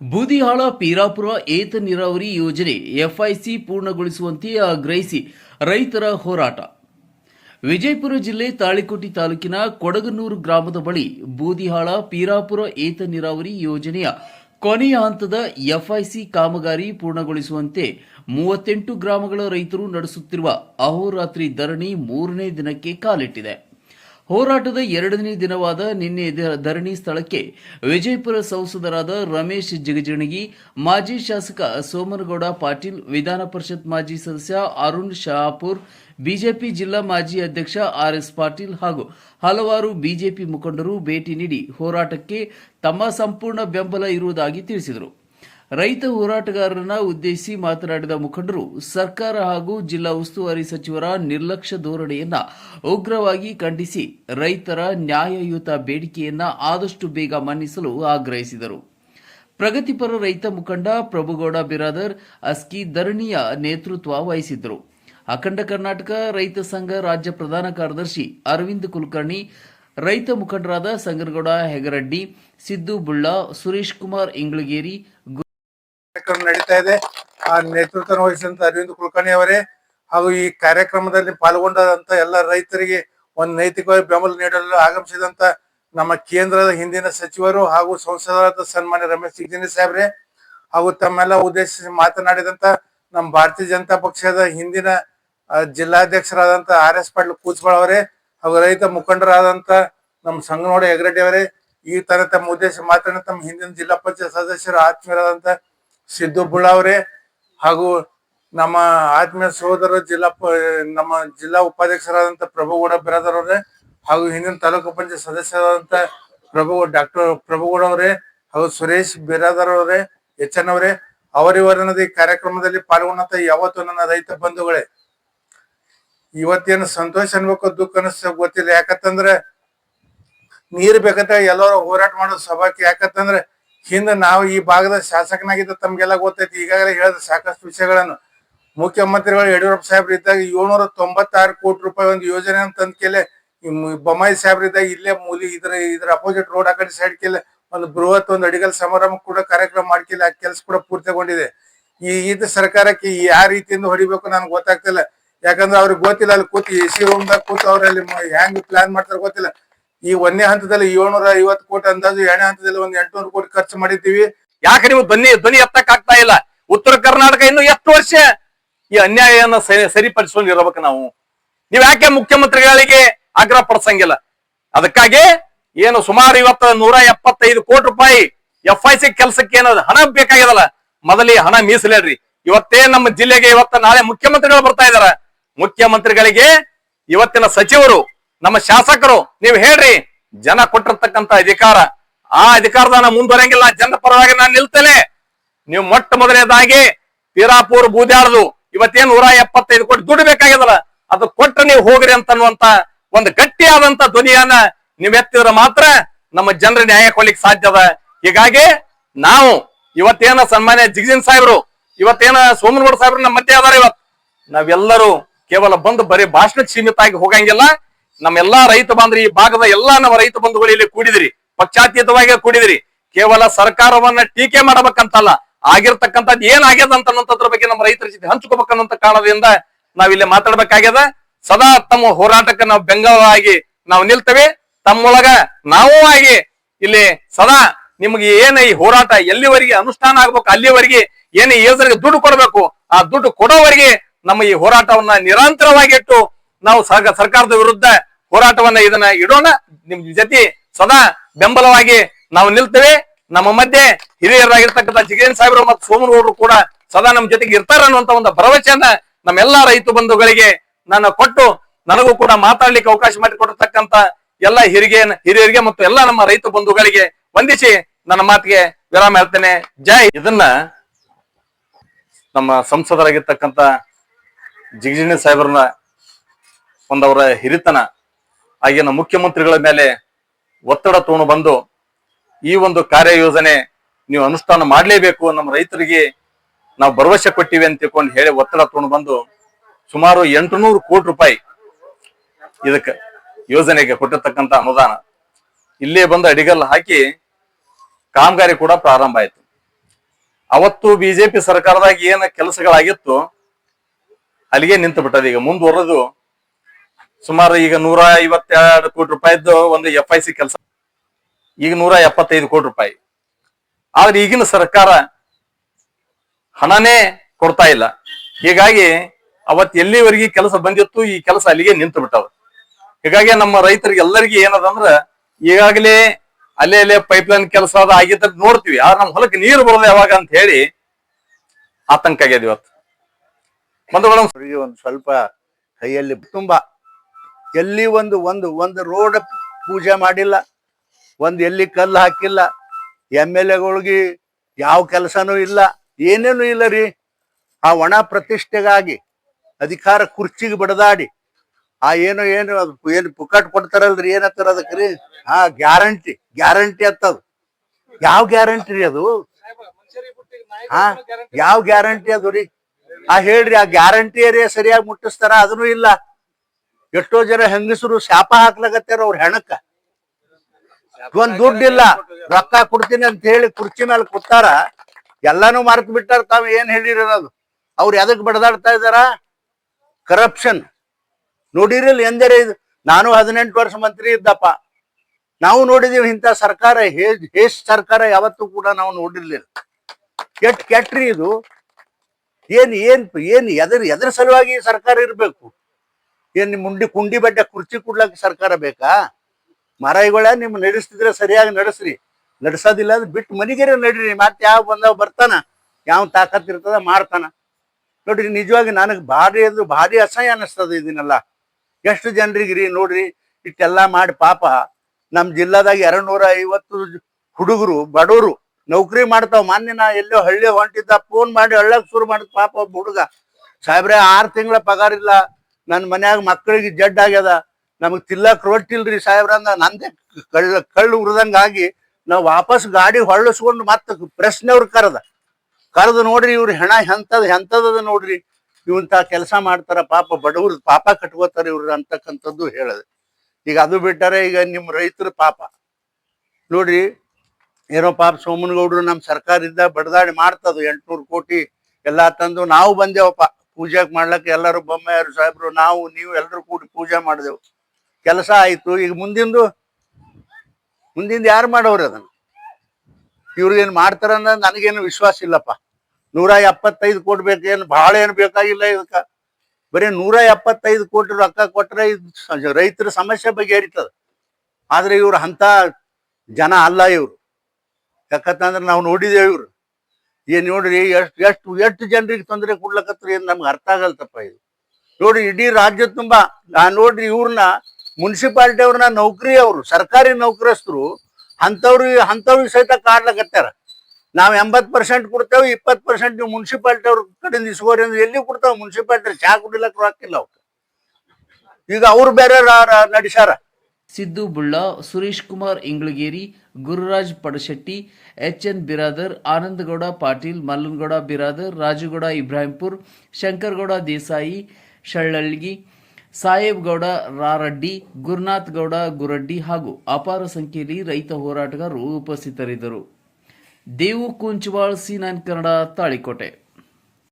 ಬೂದಿಹಾಳ ಪೀರಾಪುರ ಏತ ನೀರಾವರಿ ಯೋಜನೆ ಎಫ್ಐಸಿ ಪೂರ್ಣಗೊಳಿಸುವಂತೆ ಆಗ್ರಹಿಸಿ ರೈತರ ಹೋರಾಟ. ವಿಜಯಪುರ ಜಿಲ್ಲೆ ತಾಳಿಕೋಟಿ ತಾಲೂಕಿನ ಕೊಡಗನೂರು ಗ್ರಾಮದ ಬಳಿ ಬೂದಿಹಾಳ ಪೀರಾಪುರ ಏತ ನೀರಾವರಿ ಯೋಜನೆಯ ಕೊನೆಯ ಹಂತದ ಎಫ್ಐಸಿ ಕಾಮಗಾರಿ ಪೂರ್ಣಗೊಳಿಸುವಂತೆ ಮೂವತ್ತೆಂಟು ಗ್ರಾಮಗಳ ರೈತರು ನಡೆಸುತ್ತಿರುವ ಅಹೋರಾತ್ರಿ ಧರಣಿ ಮೂರನೇ ದಿನಕ್ಕೆ ಕಾಲಿಟ್ಟಿದೆ. ಹೋರಾಟದ ಎರಡನೇ ದಿನವಾದ ನಿನ್ನೆ ಧರಣಿ ಸ್ಥಳಕ್ಕೆ ವಿಜಯಪುರ ಸಂಸದರಾದ ರಮೇಶ್ ಜಿಗಜಿಣಗಿ, ಮಾಜಿ ಶಾಸಕ ಸೋಮನಗೌಡ ಪಾಟೀಲ್, ವಿಧಾನ ಪರಿಷತ್ ಮಾಜಿ ಸದಸ್ಯ ಅರುಣ್ ಶಹಾಪುರ್, ಬಿಜೆಪಿ ಜಿಲ್ಲಾ ಮಾಜಿ ಅಧ್ಯಕ್ಷ ಆರ್ ಎಸ್ ಪಾಟೀಲ್ ಹಾಗೂ ಹಲವಾರು ಬಿಜೆಪಿ ಮುಖಂಡರು ಭೇಟಿ ನೀಡಿ ಹೋರಾಟಕ್ಕೆ ತಮ್ಮ ಸಂಪೂರ್ಣ ಬೆಂಬಲ ಇರುವುದಾಗಿ ತಿಳಿಸಿದರು. ರೈತ ಹೋರಾಟಗಾರರನ್ನ ಉದ್ದೇಶಿಸಿ ಮಾತನಾಡಿದ ಮುಖಂಡರು, ಸರ್ಕಾರ ಹಾಗೂ ಜಿಲ್ಲಾ ಉಸ್ತುವಾರಿ ಸಚಿವರ ನಿರ್ಲಕ್ಷ್ಯ ಧೋರಣೆಯನ್ನ ಉಗ್ರವಾಗಿ ಖಂಡಿಸಿ ರೈತರ ನ್ಯಾಯಯುತ ಬೇಡಿಕೆಯನ್ನ ಆದಷ್ಟು ಬೇಗ ಮನ್ನಿಸಲು ಆಗ್ರಹಿಸಿದರು. ಪ್ರಗತಿಪರ ರೈತ ಮುಖಂಡ ಪ್ರಭುಗೌಡ ಬಿರಾದರ್, ಅಸ್ಕಿ ಧರಣಿಯ ನೇತೃತ್ವ ವಹಿಸಿದ್ದರು. ಅಖಂಡ ಕರ್ನಾಟಕ ರೈತ ಸಂಘ ರಾಜ್ಯ ಪ್ರಧಾನ ಕಾರ್ಯದರ್ಶಿ ಅರವಿಂದ್ ಕುಲಕರ್ಣಿ, ರೈತ ಮುಖಂಡರಾದ ಸಂಗರಗೌಡ ಹೆಗರಡ್ಡಿ, ಸಿದ್ದು ಬುಳ್ಳ, ಸುರೇಶ್ ಕುಮಾರ್ ಇಂಗಳಗೇರಿ ನಡೀತಾ ಇದೆ. ಆ ನೇತೃತ್ವ ವಹಿಸಿದಂತ ಅರವಿಂದ್ ಕುಲಕರ್ಣಿ ಅವರೇ ಹಾಗೂ ಈ ಕಾರ್ಯಕ್ರಮದಲ್ಲಿ ಪಾಲ್ಗೊಂಡಂತ ಎಲ್ಲ ರೈತರಿಗೆ ಒಂದು ನೈತಿಕವಾಗಿ ಬೆಂಬಲ ನೀಡಲು ಆಗಮಿಸಿದಂತ ನಮ್ಮ ಕೇಂದ್ರದ ಹಿಂದಿನ ಸಚಿವರು ಹಾಗೂ ಸಂಸದರಾದ ಸನ್ಮಾನ್ಯ ರಮೇಶ್ ಸಿಗ್ಜಿನಿ ಸಾಹೇಬ್ರೆ ಹಾಗೂ ತಮ್ಮೆಲ್ಲ ಉದ್ದೇಶಿಸಿ ಮಾತನಾಡಿದಂತ ನಮ್ಮ ಭಾರತೀಯ ಜನತಾ ಪಕ್ಷದ ಹಿಂದಿನ ಜಿಲ್ಲಾಧ್ಯಕ್ಷರಾದಂತ ಆರ್ ಎಸ್ ಪಾಟೀಲ್ ಕೂಚ್ಬಾಳ್ ಅವರೇ ಹಾಗೂ ರೈತ ಮುಖಂಡರಾದಂತ ನಮ್ಮ ಸಂಗನೋಡ ಹೆಗ್ರೆಡ್ಡಿ ಅವರೇ ಈ ತರ ತಮ್ಮ ಉದ್ದೇಶ ಮಾತನಾಡಿ ತಮ್ಮ ಹಿಂದಿನ ಜಿಲ್ಲಾ ಪಂಚಾಯತ್ ಸದಸ್ಯರು ಆತ್ಮೀಯರಾದಂತ ಸಿದ್ದು ಬುಳ್ಳಾವ್ರೆ ಹಾಗೂ ನಮ್ಮ ಆತ್ಮೀಯ ಸಹೋದರ ಜಿಲ್ಲಾ ನಮ್ಮ ಜಿಲ್ಲಾ ಉಪಾಧ್ಯಕ್ಷರಾದಂತ ಪ್ರಭುಗೌಡ ಬಿರಾದರ್ ಅವರೇ ಹಾಗೂ ಹಿಂದಿನ ತಾಲೂಕು ಪಂಚಾಯತ್ ಸದಸ್ಯರಾದಂತ ಪ್ರಭು ಡಾಕ್ಟರ್ ಪ್ರಭುಗೌಡ ಅವರೇ ಹಾಗೂ ಸುರೇಶ್ ಬಿರಾದರ್ ಅವರೇ, ಎಚ್ ಎನ್ ಅವರೇ ಅವರಿವರನ್ನದ ಈ ಕಾರ್ಯಕ್ರಮದಲ್ಲಿ ಪಾಲ್ಗೊಂಡಂತ ಯಾವತ್ತು ನನ್ನ ರೈತ ಬಂಧುಗಳೇ. ಇವತ್ತೇನು ಸಂತೋಷ ಅನ್ಬೇಕು, ದುಃಖ ಅನಿಸ್ತ ಗೊತ್ತಿಲ್ಲ. ಯಾಕಂತಂದ್ರೆ ನೀರ್ ಬೇಕಂತ ಎಲ್ಲರೂ ಹೋರಾಟ ಮಾಡೋ ಸ್ವಾಭಾವಿಕ ಯಾಕಂತಂದ್ರೆ ಹಿಂದೆ ನಾವು ಈ ಭಾಗದ ಶಾಸಕನಾಗಿದ್ದ ತಮ್ಗೆಲ್ಲ ಗೊತ್ತೈತಿ, ಈಗಾಗಲೇ ಹೇಳಿದ ಸಾಕಷ್ಟು ವಿಷಯಗಳನ್ನು. ಮುಖ್ಯಮಂತ್ರಿಗಳು ಯಡಿಯೂರಪ್ಪ ಸಾಹೇಬ್ರು ಇದ್ದಾಗ ಏಳ್ನೂರ ತೊಂಬತ್ತಾರು ಕೋಟಿ ರೂಪಾಯಿ ಒಂದು ಯೋಜನೆ ಅಂತ ಅಂದ್ಕೆಲೆ, ಈ ಬೊಮ್ಮಾಯಿ ಸಾಹೇಬ್ರ ಇದ್ದಾಗ ಇಲ್ಲೇ ಮೂಲಿ ಇದ್ರ ಇದ್ರ ಅಪೋಸಿಟ್ ರೋಡ್ ಆ ಕಡೆ ಸೈಡ್ ಕೆಲೆ ಒಂದು ಬೃಹತ್ ಒಂದು ಅಡಿಗಲ್ ಸಮಾರಂಭ ಕೂಡ ಕಾರ್ಯಕ್ರಮ ಮಾಡ್ಕಿಲ್ಲ ಆ ಕೆಲಸ ಕೂಡ ಪೂರ್ತಿಗೊಂಡಿದೆ. ಈ ಇದು ಸರ್ಕಾರಕ್ಕೆ ಯಾವ ರೀತಿಯಿಂದ ಹೊಡಿಬೇಕು ನನ್ಗೆ ಗೊತ್ತಾಗ್ತಿಲ್ಲ. ಯಾಕಂದ್ರೆ ಅವ್ರಿಗೆ ಗೊತ್ತಿಲ್ಲ ಅಲ್ಲಿ ಕೂತು ಎ ಸಿ ರೂಮ್ದಾಗ ಕೂತು ಅವ್ರಲ್ಲಿ ಹೆಂಗ್ ಪ್ಲಾನ್ ಮಾಡ್ತಾರೆ ಗೊತ್ತಿಲ್ಲ. ಈ ಒಂದನೇ ಹಂತದಲ್ಲಿ ಏಳ್ನೂರ ಐವತ್ತು ಕೋಟಿ ಅಂದಾಜು ಎರಡನೇ ಹಂತದಲ್ಲಿ ಒಂದ್ ಎಂಟುನೂರು ಕೋಟಿ ಖರ್ಚು ಮಾಡಿದ್ದೀವಿ. ಯಾಕೆ ನೀವು ಧ್ವನಿ ಧ್ವನಿ ಎತ್ತಕ್ಕಾಗ್ತಾ ಇಲ್ಲ. ಉತ್ತರ ಕರ್ನಾಟಕ ಇನ್ನು ಎಷ್ಟು ವರ್ಷ ಈ ಅನ್ಯಾಯವನ್ನು ಸರಿ- ಸರಿಪಡಿಸ್ಕೊಂಡು ಇರ್ಬೇಕು ನಾವು. ನೀವ್ ಯಾಕೆ ಮುಖ್ಯಮಂತ್ರಿಗಳಿಗೆ ಆಗ್ರಹ ಪಡಿಸಂಗಿಲ್ಲ? ಅದಕ್ಕಾಗಿ ಏನು ಸುಮಾರು ಇವತ್ತ ನೂರ ಎಪ್ಪತ್ತೈದು ಕೋಟಿ ರೂಪಾಯಿ ಎಫ್ ಐ ಸಿ ಕೆಲಸಕ್ಕೆ ಏನೋ ಹಣ ಬೇಕಾಗಿದಲ್ಲ ಮೊದಲೇ ಹಣ ಮೀಸಲಿಡ್ರಿ. ಇವತ್ತೇ ನಮ್ಮ ಜಿಲ್ಲೆಗೆ ಇವತ್ತ ನಾಳೆ ಮುಖ್ಯಮಂತ್ರಿಗಳು ಬರ್ತಾ ಇದಾರ. ಮುಖ್ಯಮಂತ್ರಿಗಳಿಗೆ ಇವತ್ತಿನ ಸಚಿವರು ನಮ್ಮ ಶಾಸಕರು, ನೀವು ಹೇಳ್ರಿ, ಜನ ಕೊಟ್ಟಿರ್ತಕ್ಕಂತ ಅಧಿಕಾರ, ಆ ಅಧಿಕಾರದ ನಾನು ಮುಂದುವರೆಯಂಗಿಲ್ಲ ಜನ ಪರವಾಗಿ ನಾನು ನಿಲ್ತೇನೆ. ನೀವು ಮೊಟ್ಟ ಮೊದಲನೇದಾಗಿ ಪೀರಾಪುರ್ ಬೂದ್ಯಾಳದು, ಇವತ್ತೇನು ನೂರ ಎಪ್ಪತ್ತೈದು ಕೋಟಿ ದುಡ್ಡು ಬೇಕಾಗಿದಲ್ಲ, ಅದು ಕೊಟ್ಟರೆ ನೀವು ಹೋಗ್ರಿ ಅಂತನ್ನುವಂತ ಒಂದು ಗಟ್ಟಿಯಾದಂತ ಧ್ವನಿಯನ್ನ ನೀವ್ ಎತ್ತಿದ್ರೆ ಮಾತ್ರ ನಮ್ಮ ಜನರ ನ್ಯಾಯ ಕೊಡ್ಲಿಕ್ಕೆ ಸಾಧ್ಯ ಅದ. ಹೀಗಾಗಿ ನಾವು ಇವತ್ತೇನ ಸನ್ಮಾನ್ಯ ಜಿಗಜಿನ್ ಸಾಹೇಬ್ರು, ಇವತ್ತೇನ ಸೋಮನಗೌಡ ಸಾಹೇಬ್ರು ನಮ್ಮ ಮಧ್ಯೆ ಅದಾರ ಇವತ್ತು. ನಾವೆಲ್ಲರೂ ಕೇವಲ ಬಂದು ಬರೀ ಭಾಷಣಕ್ಕೆ ಸೀಮಿತ ಆಗಿ ಹೋಗಂಗಿಲ್ಲ. ನಮ್ಮೆಲ್ಲಾ ರೈತ ಬಾಂಧವರು ಈ ಭಾಗದ ಎಲ್ಲಾ ನಮ್ಮ ರೈತ ಬಂಧುಗಳು ಇಲ್ಲಿ ಕೂಡಿದಿರಿ. ಪಕ್ಷಾತೀತವಾಗಿ ಕೂಡಿದಿರಿ. ಕೇವಲ ಸರ್ಕಾರವನ್ನ ಟೀಕೆ ಮಾಡಬೇಕಂತಲ್ಲ ಆಗಿರ್ತಕ್ಕಂಥದ್ದು ಏನಾಗ್ಯದ ಅಂತ ಅನ್ನೋದ್ರ ಬಗ್ಗೆ ನಮ್ಮ ರೈತರ ಜೊತೆ ಹಂಚ್ಕೋಬೇಕನ್ನಂತ ಕಾರಣದಿಂದ ನಾವಿಲ್ಲಿ ಮಾತಾಡ್ಬೇಕಾಗ್ಯದ. ಸದಾ ತಮ್ಮ ಹೋರಾಟಕ್ಕೆ ನಾವು ಬೆಂಗಾವಲಾಗಿ ನಾವು ನಿಲ್ತೇವೆ. ತಮ್ಮೊಳಗ ನಾವು ಆಗಿ ಇಲ್ಲಿ ಸದಾ ನಿಮ್ಗೆ ಏನ ಈ ಹೋರಾಟ ಎಲ್ಲಿವರೆಗೆ ಅನುಷ್ಠಾನ ಆಗ್ಬೇಕು, ಅಲ್ಲಿವರೆಗೆ ಏನು ಯೋಜನೆಗೆ ದುಡ್ಡು ಕೊಡಬೇಕು, ಆ ದುಡ್ಡು ಕೊಡೋವರೆಗೆ ನಮ್ಮ ಈ ಹೋರಾಟವನ್ನ ನಿರಂತರವಾಗಿಟ್ಟು ನಾವು ಸರ್ಕ- ಸರ್ಕಾರದ ವಿರುದ್ಧ ಹೋರಾಟವನ್ನ ಇದನ್ನ ಇಡೋಣ. ನಿಮ್ ಜೊತೆ ಸದಾ ಬೆಂಬಲವಾಗಿ ನಾವು ನಿಲ್ತೇವೆ. ನಮ್ಮ ಮಧ್ಯೆ ಹಿರಿಯರಾಗಿರ್ತಕ್ಕಂಥ ಜಿಗೇನ್ ಸಾಹೇಬರು ಮತ್ತು ಸೋಮನಗೌಡರು ಕೂಡ ಸದಾ ನಮ್ಮ ಜೊತೆಗೆ ಇರ್ತಾರ ಅನ್ನುವಂತ ಒಂದು ಭರವಸೆಯನ್ನ ನಮ್ಮೆಲ್ಲಾ ರೈತ ಬಂಧುಗಳಿಗೆ ನಾನು ಕೊಟ್ಟು ನನಗೂ ಕೂಡ ಮಾತಾಡ್ಲಿಕ್ಕೆ ಅವಕಾಶ ಮಾಡಿಕೊಟ್ಟಿರ್ತಕ್ಕಂಥ ಎಲ್ಲ ಹಿರಿಗೆ, ಹಿರಿಯರಿಗೆ ಮತ್ತು ಎಲ್ಲ ನಮ್ಮ ರೈತ ಬಂಧುಗಳಿಗೆ ವಂದಿಸಿ ನನ್ನ ಮಾತಿಗೆ ವಿರಾಮ ಹೇಳ್ತೇನೆ. ಜೈ ಇದನ್ನ ನಮ್ಮ ಸಂಸದರಾಗಿರ್ತಕ್ಕಂಥ ಜಿಗಜಿಣಿ ಸಾಹೇಬ್ರನ್ನ ಒಂದವರ ಹಿರಿತನ ಆಗಿನ ಮುಖ್ಯಮಂತ್ರಿಗಳ ಮೇಲೆ ಒತ್ತಡ ತಗೊಂಡು ಬಂದು ಈ ಒಂದು ಕಾರ್ಯಯೋಜನೆ ನೀವು ಅನುಷ್ಠಾನ ಮಾಡಲೇಬೇಕು ನಮ್ಮ ರೈತರಿಗೆ ನಾವು ಭರವಸೆ ಕೊಟ್ಟಿವಿ ಅಂತ ತಿಳ್ಕೊಂಡು ಹೇಳಿ ಒತ್ತಡ ತಗೊಂಡು ಬಂದು ಸುಮಾರು ಎಂಟುನೂರು ಕೋಟಿ ರೂಪಾಯಿ ಇದಕ್ಕೆ ಯೋಜನೆಗೆ ಕೊಟ್ಟಿರ್ತಕ್ಕಂಥ ಅನುದಾನ. ಇಲ್ಲೇ ಬಂದು ಅಡಿಗಲ್ ಹಾಕಿ ಕಾಮಗಾರಿ ಕೂಡ ಪ್ರಾರಂಭ ಆಯ್ತು. ಅವತ್ತು ಬಿಜೆಪಿ ಸರ್ಕಾರದಾಗ ಏನ ಕೆಲಸಗಳಾಗಿತ್ತು ಅಲ್ಲಿಗೆ ನಿಂತು ಬಿಟ್ಟದ ಈಗ ಮುಂದುವರೆದು ಸುಮಾರು ಈಗ ನೂರ ಐವತ್ತೆರಡು ಕೋಟಿ ರೂಪಾಯಿದ್ದು ಒಂದು ಎಫ್ ಐ ಸಿ ಕೆಲಸ. ಈಗ ನೂರ ಎಪ್ಪತ್ತೈದು ಕೋಟಿ ರೂಪಾಯಿ. ಆದ್ರೆ ಈಗಿನ ಸರ್ಕಾರ ಹಣನೇ ಕೊಡ್ತಾ ಇಲ್ಲ. ಹೀಗಾಗಿ ಅವತ್ ಎಲ್ಲಿವರೆಗೆ ಕೆಲಸ ಬಂದಿತ್ತು ಈ ಕೆಲಸ ಅಲ್ಲಿಗೆ ನಿಂತು ಬಿಟ್ಟವ. ಹೀಗಾಗಿ ನಮ್ಮ ರೈತರಿಗೆ ಎಲ್ಲರಿಗೆ ಏನದಂದ್ರ ಈಗಾಗಲೇ ಅಲ್ಲೇ ಅಲ್ಲೇ ಪೈಪ್ಲೈನ್ ಕೆಲಸ ಅದ ಆಗಿದ್ದ ನೋಡ್ತೀವಿ. ಆದ್ರೆ ನಮ್ಮ ಹೊಲಕ್ಕೆ ನೀರು ಬರೋದು ಯಾವಾಗ ಅಂತ ಹೇಳಿ ಆತಂಕ ಆಗ್ಯದ ಇವತ್ತು. ಬಂಧುಗಳು ಒಂದು ಸ್ವಲ್ಪ ಕೈಯಲ್ಲಿ ತುಂಬಾ ಎಲ್ಲಿ ಒಂದು ಒಂದು ಒಂದು ರೋಡ್ ಪೂಜೆ ಮಾಡಿಲ್ಲ, ಒಂದು ಎಲ್ಲಿ ಕಲ್ಲು ಹಾಕಿಲ್ಲ, ಎಂ ಎಲ್ ಎಗಳಿಗೆ ಯಾವ ಕೆಲಸನೂ ಇಲ್ಲ, ಏನೇನು ಇಲ್ಲ ರೀ. ಆ ಒಣ ಪ್ರತಿಷ್ಠೆಗಾಗಿ ಅಧಿಕಾರ ಕುರ್ಚಿಗೆ ಬಡದಾಡಿ, ಆ ಏನು ಏನು, ಅದು ಏನು ಪುಕ್ಕಟ್ ಕೊಡ್ತಾರಲ್ರಿ ಏನತ್ತಾರ ಅದಕ್ಕೆ ರೀ? ಹಾ ಗ್ಯಾರಂಟಿ ಗ್ಯಾರಂಟಿ ಅಂತದು ಯಾವ ಗ್ಯಾರಂಟಿ ರೀ ಅದು? ಹಾ, ಯಾವ ಗ್ಯಾರಂಟಿ ಅದು ರೀ? ಆ ಹೇಳ್ರಿ, ಆ ಗ್ಯಾರಂಟಿ ಏರಿಯಾ ಸರಿಯಾಗಿ ಮುಟ್ಟಿಸ್ತಾರ? ಅದನ್ನು ಇಲ್ಲ. ಎಷ್ಟೋ ಜನ ಹೆಂಗಸರು ಶಾಪ ಹಾಕ್ಲಾಗತ್ತಾರ ಅವ್ರ ಹೆಣಕ್ಕ. ಒಂದ್ ದುಡ್ಡಿಲ್ಲ ರೊಕ್ಕ ಕೊಡ್ತೀನಿ ಅಂತ ಹೇಳಿ ಕುರ್ಚಿ ಮೇಲೆ ಕೂತಾರ, ಎಲ್ಲಾನು ಮಾರ್ಕ್ ಬಿಟ್ಟಾರ, ತಾವ್ ಏನ್ ಹೇಳಿರೋದು ಅವ್ರು ಎದಕ್ ಬಡದಾಡ್ತಾ ಇದಾರ ಕರಪ್ಷನ್ ನೋಡಿರಲ್ ಎಂದರೆ ಇದು, ನಾನು ಹದಿನೆಂಟು ವರ್ಷ ಮಂತ್ರಿ ಇದ್ದಪ್ಪ. ನಾವು ನೋಡಿದೀವಿ ಇಂಥ ಸರ್ಕಾರ ಹೇಜ್ ಹೇಸ್ ಸರ್ಕಾರ ಯಾವತ್ತೂ ಕೂಡ ನಾವು ನೋಡಿರ್ಲಿಲ್ಲ. ಕೆಟ್ಟ ಕೆಟ್ರಿ ಇದು. ಏನ್ ಏನ್ ಏನ್ ಎದ್ರ ಎದ್ರ ಸಲುವಾಗಿ ಸರ್ಕಾರ ಇರ್ಬೇಕು? ಏನ್ ನಿಮ್ ಮುಂಡಿ ಕುಂಡಿ ಬಡ್ಡೆ ಕುರ್ಚಿ ಕೊಡ್ಲಾಕ ಸರ್ಕಾರ ಬೇಕಾ? ಮರಗಳ ನಿಮ್ ನಡೆಸ್ತಿದ್ರೆ ಸರಿಯಾಗಿ ನಡೆಸ್ರಿ. ನಡ್ಸೋದಿಲ್ಲ ಅಂದ್ರೆ ಬಿಟ್ಟು ಮನಿಗೆರೆ ನಡೀರಿ, ಮತ್ತೆ ಯಾವ ಬಂದವ ಬರ್ತಾನ, ಯಾವ ತಾಕತ್ ಇರ್ತದ ಮಾಡ್ತಾನ. ನೋಡ್ರಿ, ನಿಜವಾಗಿ ನನಗೆ ಭಾರಿ ಅದು ಭಾರಿ ಅಸಹ್ಯ ಅನಿಸ್ತದ ಇದನ್ನೆಲ್ಲ. ಎಷ್ಟು ಜನರಿಗೆ ರೀ ನೋಡ್ರಿ, ಇಷ್ಟೆಲ್ಲಾ ಮಾಡಿ ಪಾಪ ನಮ್ ಜಿಲ್ಲಾದಾಗ ಎರಡ್ ನೂರ ಐವತ್ತು ಹುಡುಗರು, ಬಡವರು ನೌಕರಿ ಮಾಡ್ತಾವ. ಮೊನ್ನೆ ನಾ ಎಲ್ಲೋ ಹಳ್ಳಿ ಹೊಂಟಿದ್ದ ಫೋನ್ ಮಾಡಿ ಹಳ್ಳಕ್ ಶುರು ಮಾಡಿದ್ ಪಾಪ ಹುಡುಗ. ಸಾಹೇಬ್ರೆ, ಆರ್ ತಿಂಗಳ ಪಗಾರ ಇಲ್ಲ ನನ್ ಮನ್ಯಾಗ ಮಕ್ಕಳಿಗೆ ಜಡ್ ಆಗ್ಯದ ನಮಗ್ ತಿಲ್ಲಕ್ ರೊಟ್ಟಿಲ್ರಿ ಸಾಹೇಬ್ರ ಅಂದ. ನಂದೇ ಕಳ್ಳ, ಕಳ್ಳು ಉರ್ದಂಗ ನಾವು ವಾಪಸ್ ಗಾಡಿ ಹೊಳ್ಳಿಸ್ಕೊಂಡು ಮತ್ತೆ ಪ್ರಶ್ನೆಯವ್ರು ಕರೆದ. ಕರೆದು ನೋಡ್ರಿ ಇವ್ರು ಹೆಣ ಎಂಥದ್ ಎಂತದದ ನೋಡ್ರಿ. ಇವಂತ ಕೆಲಸ ಮಾಡ್ತಾರ ಪಾಪ ಬಡವ್ರ ಪಾಪ ಕಟ್ಕೋತಾರ ಇವ್ರು ಅಂತಕ್ಕಂಥದ್ದು ಹೇಳದೆ. ಈಗ ಅದು ಬಿಟ್ಟಾರೆ ಈಗ ನಿಮ್ಮ ರೈತರ ಪಾಪ. ನೋಡ್ರಿ, ಏನೋ ಪಾಪ ಸೋಮನಗೌಡರು ನಮ್ ಸರ್ಕಾರದಿಂದ ಬಡದಾಡಿ ಮಾಡ್ತದ. ಎಂಟ್ನೂರು ಕೋಟಿ ಎಲ್ಲಾ ತಂದು ನಾವು ಬಂದೇವಪ್ಪ. ಪೂಜೆಗೆ ಮಾಡ್ಲಕ್ಕೆ ಎಲ್ಲರೂ ಬೊಮ್ಮೆಯರು ಸಾಹೇಬ್ರು, ನಾವು, ನೀವು ಎಲ್ಲರೂ ಕೂಡಿ ಪೂಜೆ ಮಾಡಿದೆವು. ಕೆಲಸ ಆಯಿತು. ಈಗ ಮುಂದಿಂದು, ಮುಂದಿಂದ ಯಾರು ಮಾಡೋರು ಅದನ್ನ? ಇವ್ರಿಗೇನು ಮಾಡ್ತಾರ ನನಗೇನು ವಿಶ್ವಾಸ ಇಲ್ಲಪ್ಪ. ನೂರ ಎಪ್ಪತ್ತೈದು ಕೋಟಿ ಬೇಕೇನು, ಭಾಳ ಏನು ಬೇಕಾಗಿಲ್ಲ ಇದಕ್ಕೆ. ಬರೀ ನೂರ ಎಪ್ಪತ್ತೈದು ಕೋಟಿ ರೊಕ್ಕ ಕೊಟ್ಟರೆ ಇದು ರೈತರ ಸಮಸ್ಯೆ ಬಗೆಹರಿತದ ಆದರೆ ಇವ್ರು ಅಂತ ಜನ ಅಲ್ಲ ಇವರು. ಯಾಕಂತಂದ್ರೆ ನಾವು ನೋಡಿದ್ದೇವೆ ಇವ್ರು. ಏನ್ ನೋಡ್ರಿ, ಎಷ್ಟು ಎಷ್ಟು ಎಷ್ಟು ಜನರಿಗೆ ತೊಂದರೆ ಕೊಡ್ಲಕತ್ರಿ ಏನ್ ನಮ್ಗೆ ಅರ್ಥ ಆಗಲ್ತಪ್ಪ ಇದು. ನೋಡ್ರಿ, ಇಡೀ ರಾಜ್ಯ ತುಂಬಾ ನಾ ನೋಡ್ರಿ ಇವ್ರನ್ನ ಮುನ್ಸಿಪಾಲಿಟಿ ಅವ್ರನ್ನ ನೌಕರಿ ಅವರು, ಸರ್ಕಾರಿ ನೌಕರಸ್ಥರು ಅಂಥವ್ರಿಗೆ ಅಂಥವ್ರಿಗೆ ಸಹಿತ ಕಾಡ್ಲಕತ್ತಾರ ನಾವು ಎಂಬತ್ ಪರ್ಸೆಂಟ್ ಕೊಡ್ತೇವೆ ಇಪ್ಪತ್ ಪರ್ಸೆಂಟ್ ನೀವು ಮುನ್ಸಿಪಾಲಿಟಿ ಅವ್ರ ಕಡೆಯಿಂದ ಇಸ್ಕೋರಿ ಅಂದ್ರೆ ಎಲ್ಲಿ ಕೊಡ್ತಾವ? ಮುನ್ಸಿಪಾಲಿಟಿ ಚಾ ಕುಡಿಲಕ್ ಹಾಕಿಲ್ಲ ಅವ್ಕ ಈಗ ಅವ್ರು ಬೇರೆ ರಾರ ರಾ- ನಡಿಸ್ಯಾರ. ಸಿದ್ದು ಬುಳ್ಳ, ಸುರೇಶ್ ಕುಮಾರ್ ಇಂಗಳಗೇರಿ ಗುರುರಾಜ್ ಪಡಶೆಟ್ಟಿ ಎಚ್ ಎನ್ ಬಿರಾದರ್, ಆನಂದಗೌಡ ಪಾಟೀಲ್, ಮಲ್ಲನ್ಗೌಡ ಬಿರಾದರ್, ರಾಜುಗೌಡ ಇಬ್ರಾಹಿಂಪುರ್, ಶಂಕರಗೌಡ ದೇಸಾಯಿ ಶಳ್ಳಳ್ಗಿ ಸಾಹೇಬ್ಗೌಡ ರಾರಡ್ಡಿ ಗುರುನಾಥ್ ಗೌಡ ಗುರಡ್ಡಿ ಹಾಗೂ ಅಪಾರ ಸಂಖ್ಯೆಯಲ್ಲಿ ರೈತ ಹೋರಾಟಗಾರರು ಉಪಸ್ಥಿತರಿದ್ದರು. Devu Kunchawal, C nine Kannada, Talikote.